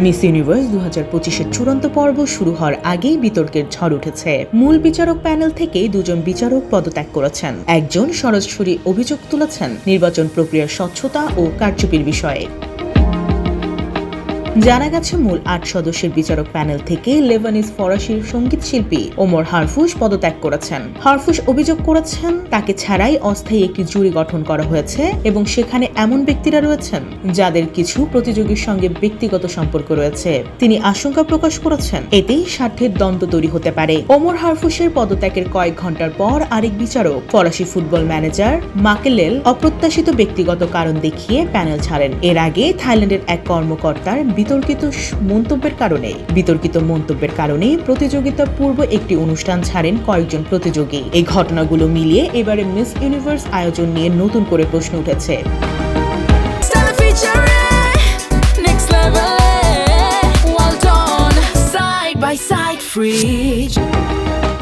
Miss universe দু হাজার পঁচিশের চূড়ান্ত পর্ব শুরু হওয়ার আগেই বিতর্কের ঝড় উঠেছে। মূল বিচারক প্যানেল থেকে দুজন বিচারক পদত্যাগ করেছেন। একজন সরাসরি অভিযোগ তুলেছেন নির্বাচন প্রক্রিয়ার স্বচ্ছতা ও কারচুপির বিষয়ে। জানা গেছে, মূল আট সদস্যের বিচারক প্যানেল থেকে লেবানিজ ফরাসির সংগীত শিল্পী ওমর হারফুস পদত্যাগ করেছেন। হারফুস অভিযোগ করেছেন, তাকে ছাড়াই অস্থায়ী একটি জুরি গঠন করা হয়েছে এবং সেখানে এমন ব্যক্তিরা রয়েছেন যাদের কিছু প্রতিযোগীর সঙ্গে ব্যক্তিগত সম্পর্ক রয়েছে। তিনি আশঙ্কা প্রকাশ করেছেন, এতেই স্বার্থের দ্বন্দ্ব তৈরি হতে পারে। ওমর হারফুসের পদত্যাগের কয়েক ঘণ্টার পর আরেক বিচারক, ফরাসি ফুটবল ম্যানেজার মাকেলেল, অপ্রত্যাশিত ব্যক্তিগত কারণ দেখিয়ে প্যানেল ছাড়েন। এর আগে থাইল্যান্ডের এক কর্মকর্তার বিতর্কিত মন্তব্যের কারণে। বিতর্কিত মন্তব্যের কারণে প্রতিযোগিতা পূর্ব একটি অনুষ্ঠান ছাড়েন কয়েকজন প্রতিযোগী। এই ঘটনাগুলো মিলিয়ে এবারে মিস ইউনিভার্স আয়োজন নিয়ে নতুন করে প্রশ্ন উঠেছে। Next.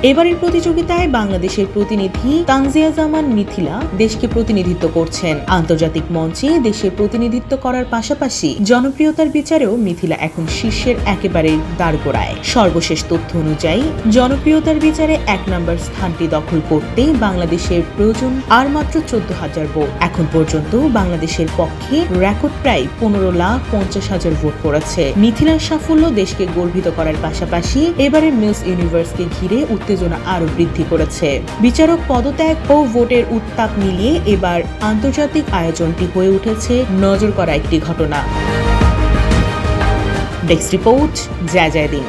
এবারের প্রতিযোগিতায় বাংলাদেশের প্রতিনিধি তানজিয়া জামান মিথিলা দেশকে প্রতিনিধিত্ব করছেন। আন্তর্জাতিক মঞ্চে দেশের প্রতিনিধিত্ব করার পাশাপাশি জনপ্রিয়তার বিচারেও মিথিলা এখন শীর্ষের একেবারে দাঁড়গোড়ায় সর্বশেষ তথ্য অনুযায়ী, জনপ্রিয়তার বিচারে এক নম্বর স্থানটি দখল করতে বাংলাদেশের প্রয়োজন আর মাত্র চোদ্দ হাজার ভোট। এখন পর্যন্ত বাংলাদেশের পক্ষে রেকর্ড প্রায় পনেরো লাখ পঞ্চাশ হাজার ভোট পড়েছে। মিথিলার সাফল্য দেশকে গর্বিত করার পাশাপাশি এবারের মিস ইউনিভার্সকে ঘিরে উত্তেজনা আরও বৃদ্ধি করেছে। বিচারক পদত্যাগ ও ভোটের উত্তাপ মিলিয়ে এবার আন্তর্জাতিক আয়োজনটি হয়ে উঠেছে নজর করা একটি ঘটনা। ডেস্ক রিপোর্ট, জয় জয় দিন